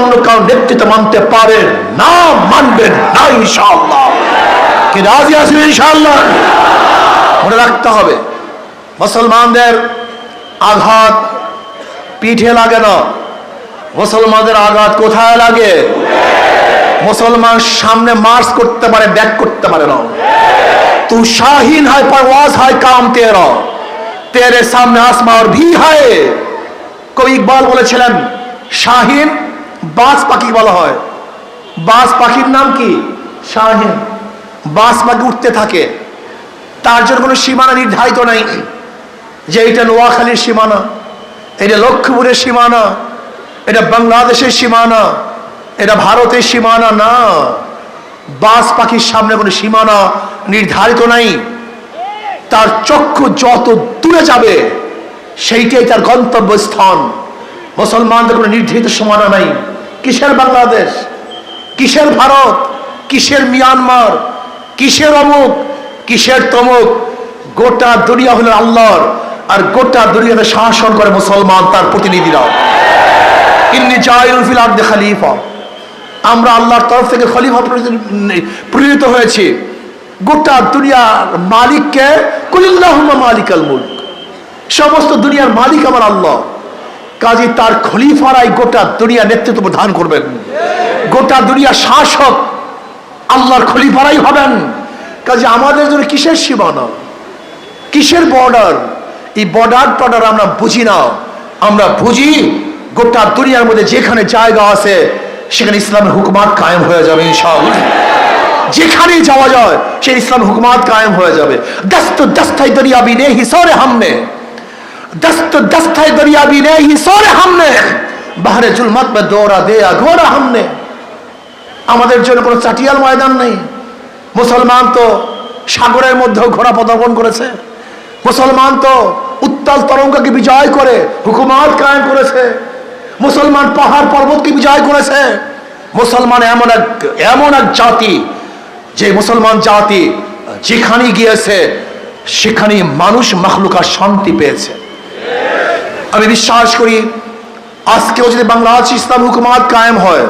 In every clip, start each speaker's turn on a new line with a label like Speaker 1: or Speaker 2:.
Speaker 1: অন্য কারও নেতৃত্ব মানতে পারে না মানবেন না ইনশাল্লাহ কি রাজি আছেন ইনশাআল্লাহ? মনে রাখতে হবে, মুসলমানদের আঘাত পিঠে লাগে না। মুসলমানদের আঘাত কোথায় লাগে? মুসলমান সামনে মার্চ করতে পারে, ব্যাক করতে পারে না। তু শাহীন হয়, পারওয়াজ হয়, কাম তেরা। তেরে সামনে আসমা আর ভি হয়। কবি ইকবাল বলেছিলেন, শাহীন বাজ পাখি বলা হয়। বাজ পাখির নাম কি? শাহিন। বাজ পাখি উঠতে থাকে। তার জন্য কোনো সীমানা নির্ধারিত নাই। যে এটা নোয়াখালীর সীমানা, এটা লক্ষ্মীপুরের সীমানা, এটা বাংলাদেশের সীমানা, এটা ভারতের সীমানা না। বাস পাখির সামনে কোনো সীমানা নির্ধারিত নাই। তার চক্ষু যত দূরে যাবে, সেইটাই তার গন্তব্যস্থান। মুসলমানদের কোনো নির্ধারিত সীমানা নাই। কিসের বাংলাদেশ? কিসের ভারত? কিসের মিয়ানমার? কিসের অমুক? কিসের তমুক? গোটা দুনিয়া হলো আল্লাহর, আর গোটা দুনিয়াতে শাসন করে মুসলমান তার প্রতিনিধিরা ইন্নি জাইলুল ফিল আমরা আল্লাহর তরফ থেকে খলিফা প্রেরিত হয়েছি। গোটা দুনিয়ার মালিককে কুলিল্লাহুম্মা মালিকাল মুলক। সমস্ত দুনিয়ার মালিক আমার আল্লাহ। কাজী তার খলিফারাই গোটা দুনিয়া নেতৃত্ব প্রদান করবেন। গোটা দুনিয়া শাসক আল্লাহর খলিফারাই হবেন। কাজে আমাদের জন্য কিসের সীমানা? কিসের বর্ডার এই বর্ডার টর্ডার আমরা বুঝি না। আমরা বুঝি গোটা দুনিয়ার মধ্যে যেখানে জায়গা আছে, সেখানে ইসলামের হুকুমাত কায়েম হয়ে যাবে ইনশাআল্লাহ। যেখানে যাওয়া যায়, সেই ইসলাম হুকুমাত কায়েম হয়ে যাবে। দস্ত দস্তাই দরিয়াবি নে হিসরে হামনে। दस्त दस्त है दरियाबी ने ही सोरे हमने বাহারে জুলমত মে দৌড়া দেয়া ঘোরা हमने আমাদের জন্য কোনো চাটিয়াল ময়দান নেই মুসলমান তো সাগরের মধ্যেও ঘোড়া পদার্পণ করেছে মুসলমান তো উত্তাল তরঙ্গকে বিজয় করে হুকুমাত কায়েম করেছে মুসলমান পাহাড় পর্বতকে বিজয় করেছে মুসলমান এমন এক এমন এক জাতি যে মুসলমান জাতি যেখানে গিয়েছে সেখানে মানুষ মখলুকা শান্তি পেয়েছে আমি বিশ্বাস করি, আজকেও যদি বাংলাদেশ ইসলাম হুকুমাত কায়েম হয়,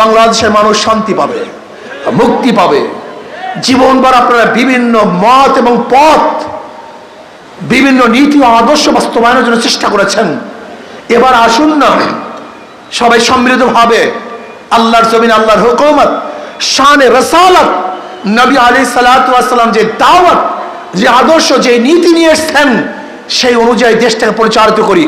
Speaker 1: বাংলাদেশের মানুষ শান্তি পাবে, মুক্তি পাবে। জীবনভর আপনারা বিভিন্ন মত এবং পথ, বিভিন্ন নীতি ও আদর্শ বাস্তবায়নের জন্য চেষ্টা করেছেন। এবার আসুন না, সবাই সম্মিলিত ভাবে আল্লাহর জমিন, আল্লাহর হুকুমত, শানে রসালত, নবী আলী সালাম যে দাওয়াত, যে আদর্শ, যে নীতি নিয়ে এসছেন সেই অনুযায়ী দেশটাকে পরিচালিত করি।